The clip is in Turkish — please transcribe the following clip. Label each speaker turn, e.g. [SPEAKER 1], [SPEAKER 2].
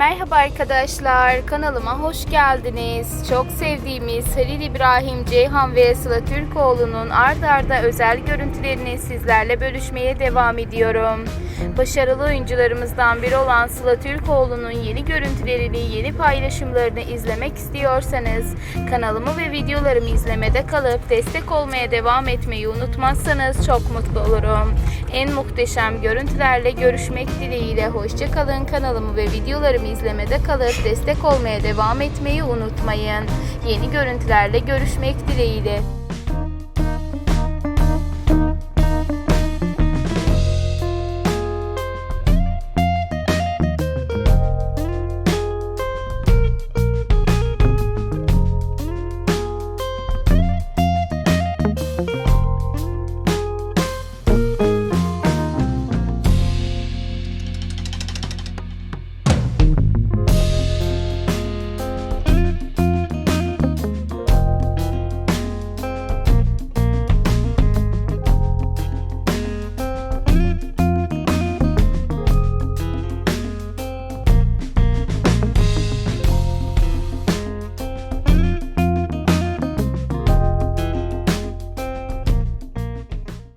[SPEAKER 1] Merhaba arkadaşlar, kanalıma hoş geldiniz. Çok sevdiğimiz Halil İbrahim Ceyhan ve Sıla Türkoğlu'nun ard arda özel görüntülerini sizlerle bölüşmeye devam ediyorum. Başarılı oyuncularımızdan biri olan Sıla Türkoğlu'nun yeni görüntülerini, yeni paylaşımlarını izlemek istiyorsanız kanalımı ve videolarımı izlemede kalıp destek olmaya devam etmeyi unutmazsanız çok mutlu olurum. En muhteşem görüntülerle görüşmek dileğiyle hoşçakalın kanalımı ve videolarımı izlemede kalıp destek olmaya devam etmeyi unutmayın. Yeni görüntülerle görüşmek dileğiyle.